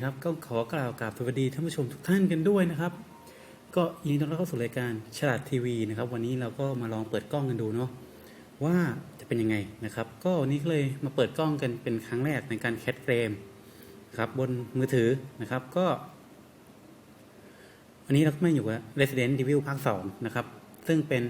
คนะครับ ก็ขอกล่าวกราบสวัสดีท่านผู้ชมทุกท่านกันด้วยนะครับ ก็ยินดีต้อนรับเข้าสู่รายการฉลาดทีวีนะครับ วันนี้เราก็มาลองเปิดกล้องกันดูเนาะว่าจะเป็นยังไงนะครับ ก็วันนี้ก็เลยมาเปิดกล้องกันเป็นครั้งแรกในการแคสเกมครับบนมือถือนะครับก็วันนี้เราก็มาอยู่กับ Resident Evil ภาค2นะครับ ซึ่งเป็น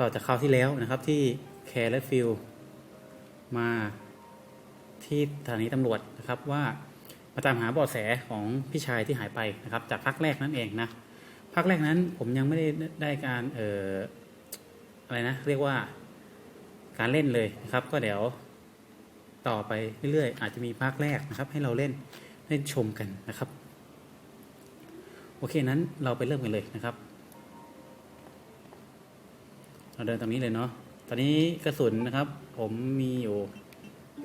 ต่อจากคราวที่แล้วนะครับที่แคร์และฟิลมาที่สถานีตำรวจนะครับว่า มาตามหาเบาะแสของพี่ชายที่หายไปนะครับ จากภาคแรกนั่นเองนะภาคแรกนั้นผมยังไม่ได้ได้การเอ่ออะไรนะเรียกว่าการเล่นเลยนะครับ ก็เดี๋ยวต่อไปเรื่อยๆ อาจจะมีภาคแรกนะครับ ให้เราเล่นเล่นชมกันนะครับ โอเคนั้นเราไปเริ่มกันเลยนะครับ เราเดินตรงนี้เลยเนาะตอนนี้กระสุนนะครับ ผมมีอยู่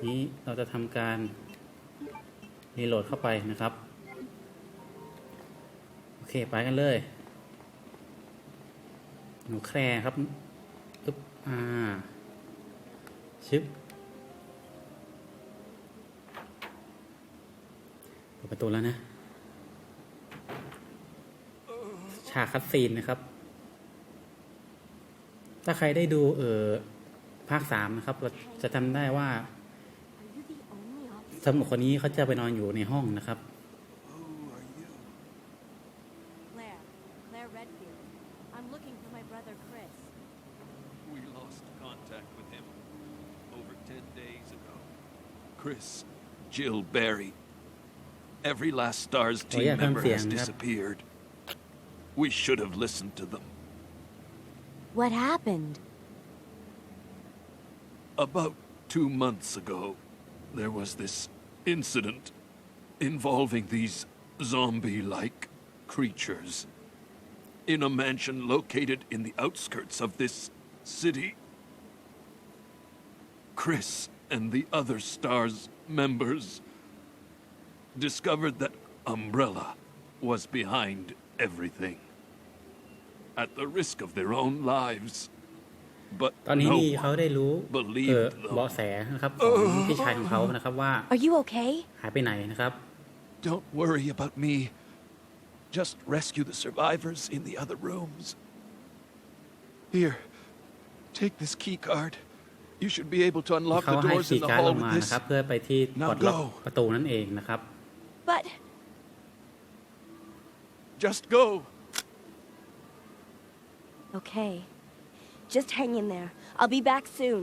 นี้เราจะทำการ รีโหลดเข้าไปนะครับ โอเค ไปกันเลย หนูแคร์ครับปึ๊บอ่า ชึบเปิดประตูแล้วนะ ฉากคัดซีนนะครับ ถ้าใครได้ดูเออภาคสามนะครับ เราจะจำได้ว่า สำหรับคนนี้เขาจะไปนอนอยู่ในห้องนะครับ Who are you? Claire. Claire Redfield. I'm looking for my brother Chris. We lost contact with him over 10 days ago. Chris, Jill Barry. Every last STARS yeah, team member has Fancy, yeah. disappeared. We should have listened to them. What happened? About two months ago, there was this incident involving these zombie like creatures in a mansion located in the outskirts of this city. Chris and the other STARS members discovered that Umbrella was behind everything. At the risk of their own lives But ตอนนี้ no นี่เขา one ได้รู้ believed เออ them. เบาะแสนะครับของพี่ชายของเขานะครับว่า Are you okay? หายไปไหนนะครับ Don't worry about me. Just rescue the survivors in the other rooms. Here, take this key card. You should be able to unlock เขา the ให้ doors คี in ย์ the การ์ด hall เรา with มา this. นะครับ เพื่อไปที่ Now ปลดล็อก go ประตูนั่นเองนะครับ But Just go. okay. Just hang in there. I'll be back soon.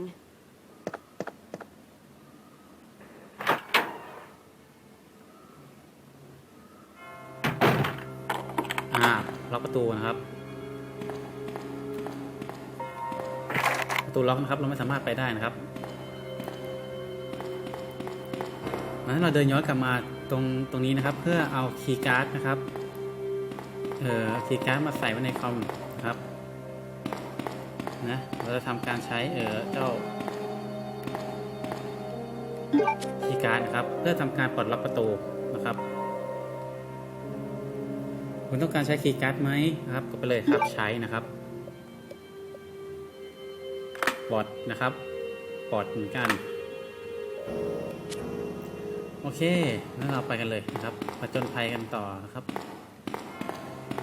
อ่าล็อกประตูนะครับ ประตูล็อกนะครับ เราไม่สามารถไปได้นะครับงั้นเราเดินย้อนกลับมาตรงตรงนี้นะครับ เพื่อเอาคีย์การ์ดนะครับ เอ่อคีย์การ์ดมาใส่ไว้ในคอม นะเราจะทำการใช้เออเจ้าคีย์การ์ดนะครับ เพื่อทำการปลดล็อกประตูนะครับ คุณต้องการใช้คีย์การ์ดไหมครับก็ไปเลยครับใช้นะครับบอดนะครับบอดเหมือนกัน โอเคแล้วเราไปกันเลยนะครับผจญภัยกันต่อนะครับ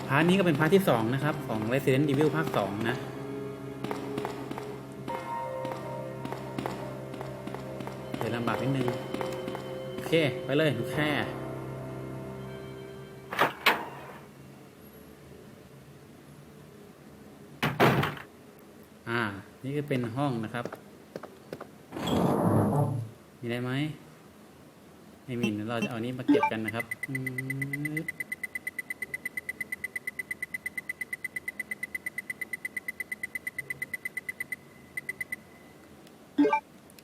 พาร์ทนี้ก็เป็นพาร์ทที่สองนะครับ ของ Resident Evil ภาคสองนะ เค ไปเลยแค่อ่า นี่ก็เป็นห้องนะครับ มีอะไรไหมไม่มีเดี๋ยวเราจะเอานี้มาเก็บกันนะครับ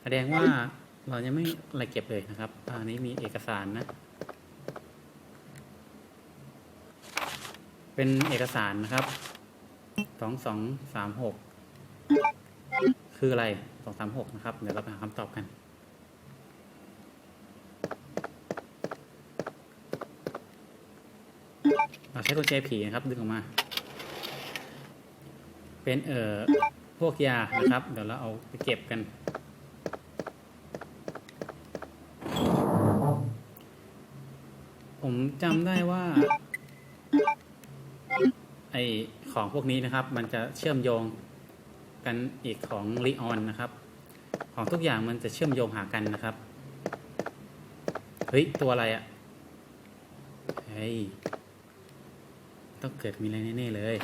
แสดงว่า เรายังไม่อะไรเก็บเลยนะครับ อันนี้มีเอกสารนะ เป็นเอกสารนะครับ สองสองสามหก คืออะไร สองสามหกนะครับ เดี๋ยวเราไปหาคำตอบกันเราใช้กุญแจผีนะครับ ดึงออกมา เป็นเอ่อพวกยานะครับ เดี๋ยวเราเอาไปเก็บกัน โผม จำได้ว่า ไอของพวกนี้นะครับ มันจะเชื่อมโยงกันอีกของลีออนนะครับ ของทุกอย่างมันจะเชื่อมโยงหากันนะครับ เฮ้ย ตัวอะไรอะ่ะเฮ้ยต้องเกิดมีอะไรแน่ๆเลย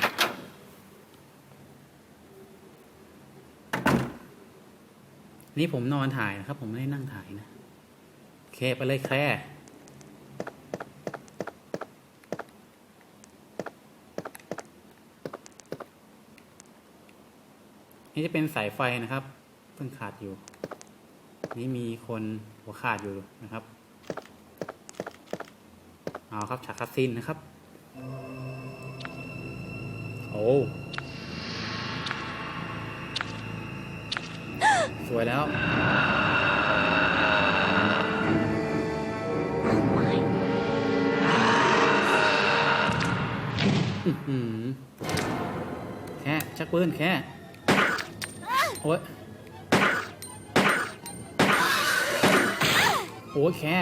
นี่ผมนอนถ่ายนะครับ ผมไม่ได้นั่งถ่ายนะ โอเค ไปเลยแค นี่จะเป็นสายไฟนะครับ เพิ่งขาดอยู่ นี่มีคนหัวขาดอยู่นะครับ เอาครับฉากคัดซีนนะครับ โอ้สวยแล้วแค่ชักปืนแค่ โอ้ยโอ้ยแค่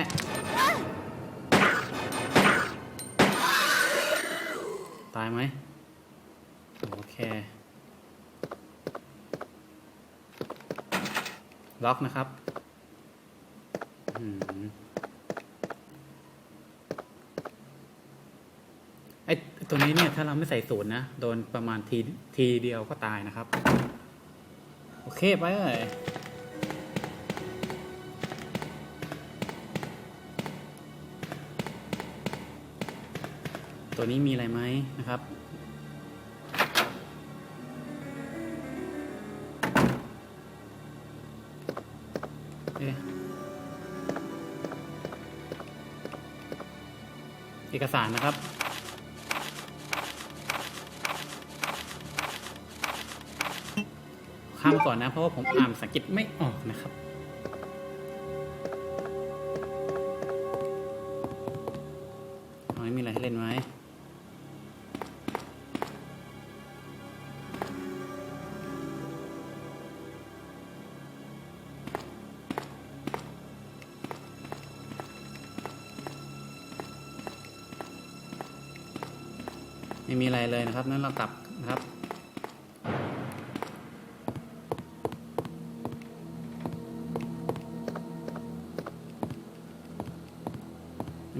ตายไหมโอเค ล็อกนะครับอื้อหือไอตัวนี้เนี่ย ถ้าเราไม่ใส่ศูนย์นะ โดนประมาณทีทีเดียวก็ตายนะครับ เคไปเลยตัวนี้มีอะไรไหมนะครับ เอ๊ะเอกสารนะครับ ข้ามก่อนนะ เพราะว่าผมอ่านภาษาอังกฤษไม่ออกนะครับเอาไม่มีอะไรให้เล่นไหมไม่มีอะไรเลยนะครับ นั้นเรากลับ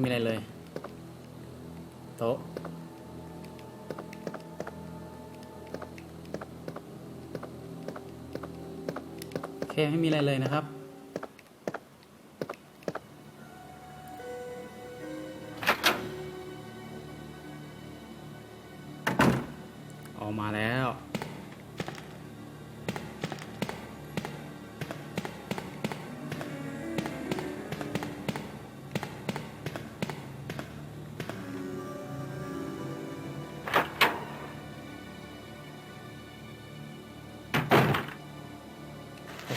มีอะไรเลย โต๊ะโอเคไม่มีอะไรเลยนะครับ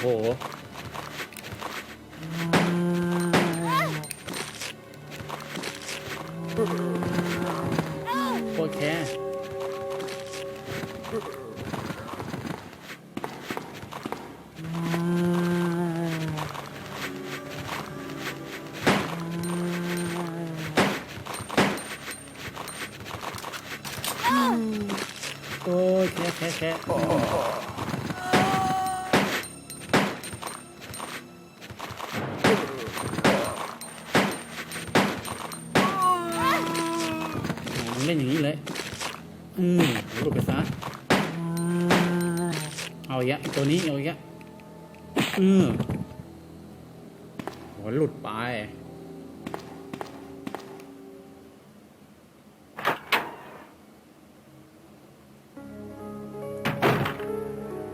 โอ้โหโอเคโอ้ยแค่แค่แค่ ตัวนี้เอาอีกอะอืมโหหลุดไป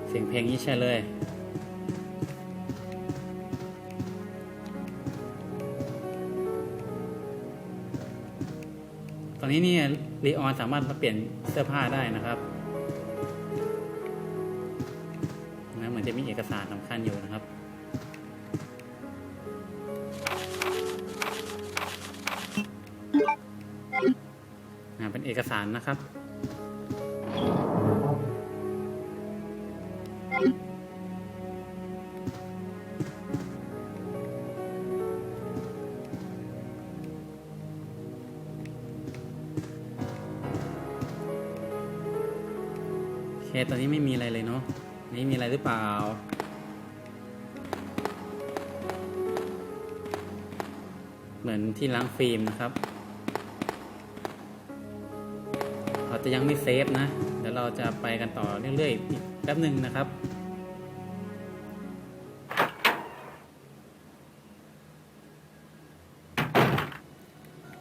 เสียงเพลงนี้ใช่เลย ตอนนี้เนี่ยรีออนสามารถมาเปลี่ยนเสื้อผ้าได้นะครับ อกสารสำคัญอยู่นะครับนะเป็นเอกสารนะครับคตอนนี้ไม่มีอะไรเลยเนาะ นี่มีอะไรหรือเปล่า เหมือนที่ล้างฟิล์มนะครับ เราจะยังไม่เซฟนะ เดี๋ยวเราจะไปกันต่อเรื่อยๆอีกแป๊บหนึ่งนะครับ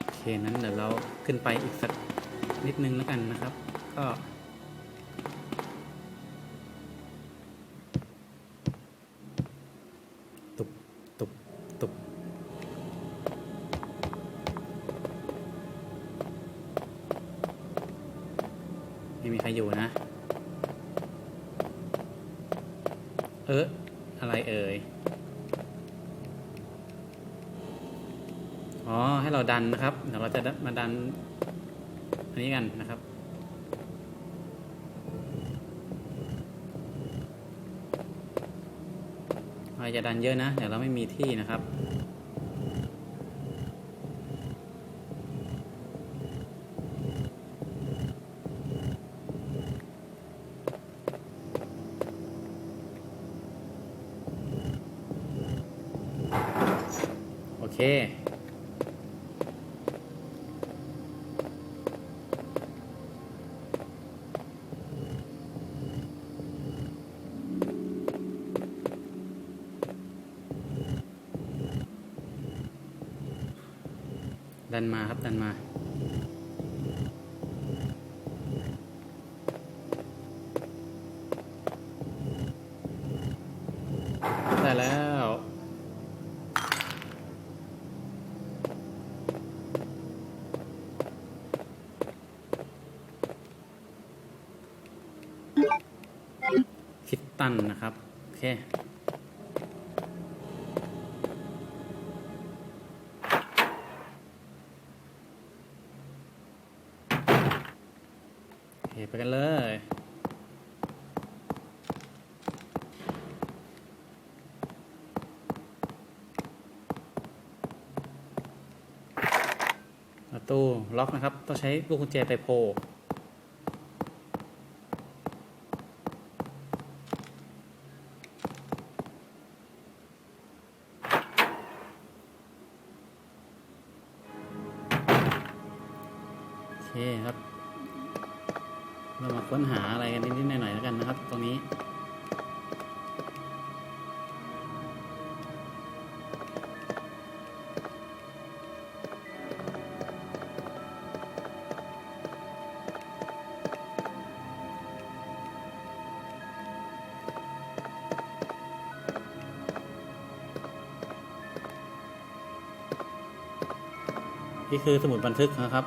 โอเคนั้นเดี๋ยวเราขึ้นไปอีกสักนิดนึงแล้วกันนะครับ ก็ การอันนี้กันนะครับ เราจะดันเยอะนะแต่เราไม่มีที่นะครับ โอเค ดันมาครับดันมา ได้แล้ว คิดตันนะครับ โอเค โอเค ไปกันเลย ประตูล็อกนะครับ ต้องใช้ลูกกุญแจไปโพลโอเคครับ เรามาค้นหาอะไรกันนิดๆหน่อยๆแล้วกันนะครับ ตรงนี้นี่คือสมุดบันทึกนะครับ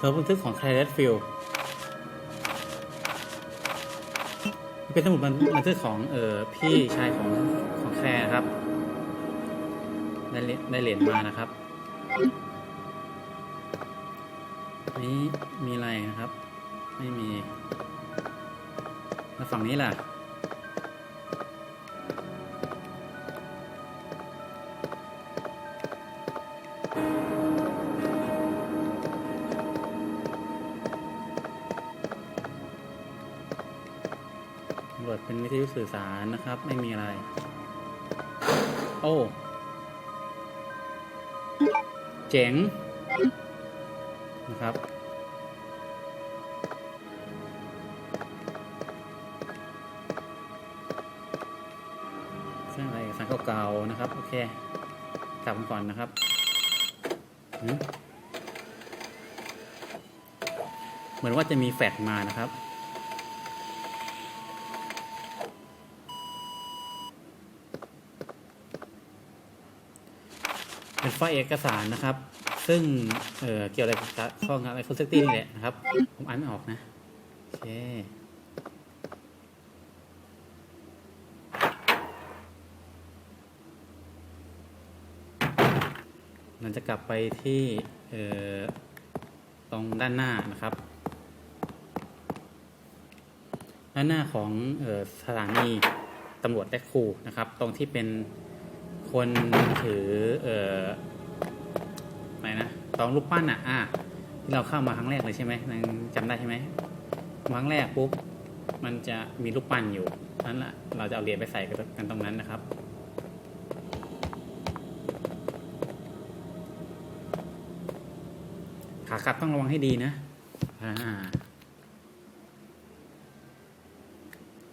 สมุดบันทึกของ c l a r e t Field เป็นสมุดบันทึกของเออพี่ชายของของแคร์ครับ ได้เหรียญได้เหรียญมานะครับนี้มีอะไรนะครับ ไม่มี แล้วฝั่งนี้ล่ะ ทยุสื่อสารนะครับ ไม่มีอะไร โอ้เจ๋งนะครับ เรื่องอะไรเอกสารเก่าๆนะครับ โอเค กลับก่อนนะครับเหมือนว่าจะมีแฟกมานะครับ เป็นไฟล์เอกสารนะครับ ซึ่งเอ่อเกี่ยวอะไรกับข้องานอะไรฟูซิตี้นี่แหละนะครับ ผมอ่านไม่ออกนะโอเคมันจะกลับไปที่เอ่อตรงด้านหน้านะครับ ด้านหน้าของออสถานีตำรวจและครูนะครับ ตรงที่เป็นคนถือเอ่อ ไรนะตองรูปปั้นอะอะที่เราเข้ามาครั้งแรกเลยใช่ไหมยังจำได้ใช่ไหมครั้งแรกปุ๊บมันจะมีรูปปั้นอยู่นั้นละเราจะเอาเหรียญไปใส่กันตรงนั้นนะครับ ขากลับต้องระวังให้ดีนะอ่า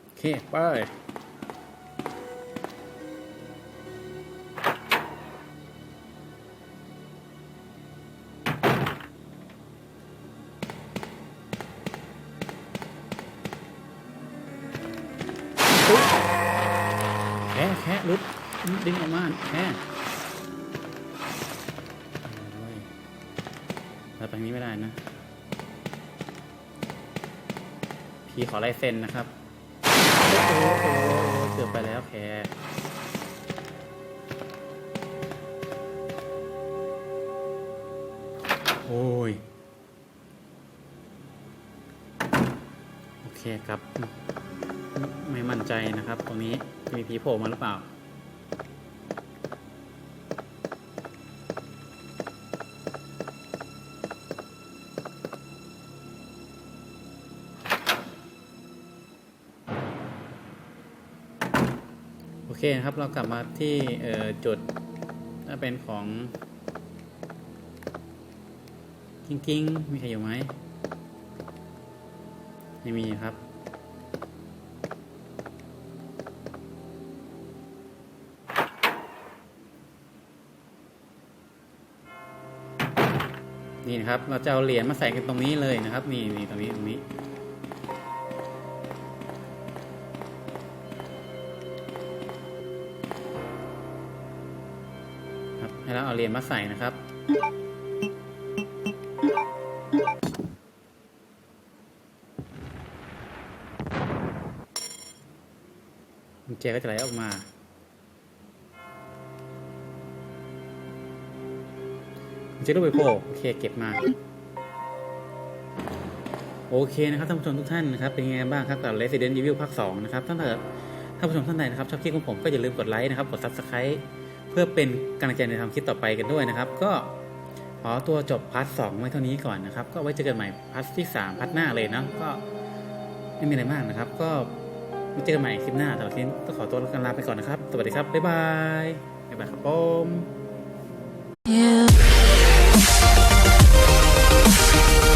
โอเคไป แค่แค่รุดดึงออกมาแค่เราไปนี้ไม่ได้นะ พี่ขอลายเซ็นนะครับโอ้โหเกือบไปแล้วแค่โอ้ย โอเคครับ ใจนะครับ ตรงนี้มีผีโผล่มาหรือเปล่า โอเคนะครับเรากลับมาที่จุดถ้าเป็นของกิ้งกิ้งมีใครอยู่ไหมไม่มีครับ นะครับ เราจะเอาเหรียญมาใส่กันตรงนี้เลยนะครับ นี่นี่ตรงนี้ตรงนี้ ครับให้เราเอาเหรียญมาใส่นะครับกุญแจก็จะไหลออกมา จรูปใบโพธิ์โอเคเก็บมา โอเคนะครับท่านผู้ชมทุกท่านนะครับเป็นยังไงบ้างครับกับ Resident Evil ภาค 2 นะครับถ้าเกิดท่านผู้ชมท่านใดนะครับชอบคลิปของผมก็อย่าลืมกดไลค์นะครับกด Subscribe เพื่อเป็นกำลังใจในทำคลิปต่อไปกันด้วยนะครับ ก็ขอตัวจบพาร์ทสองไว้เท่านี้ก่อนนะครับ ก็ไว้เจอกันใหม่พาร์ทที่ 3พาร์ทหน้าเลยเนาะก็ไม่มีอะไรมากนะครับ ก็ไว้เจอกันใหม่คลิปหน้าต่วันนี้ต้องขอตัวกันลาไปก่อนนะครับ สวัสดีครับบ๊ายบายบ๊ายบายครับผม You Thank you.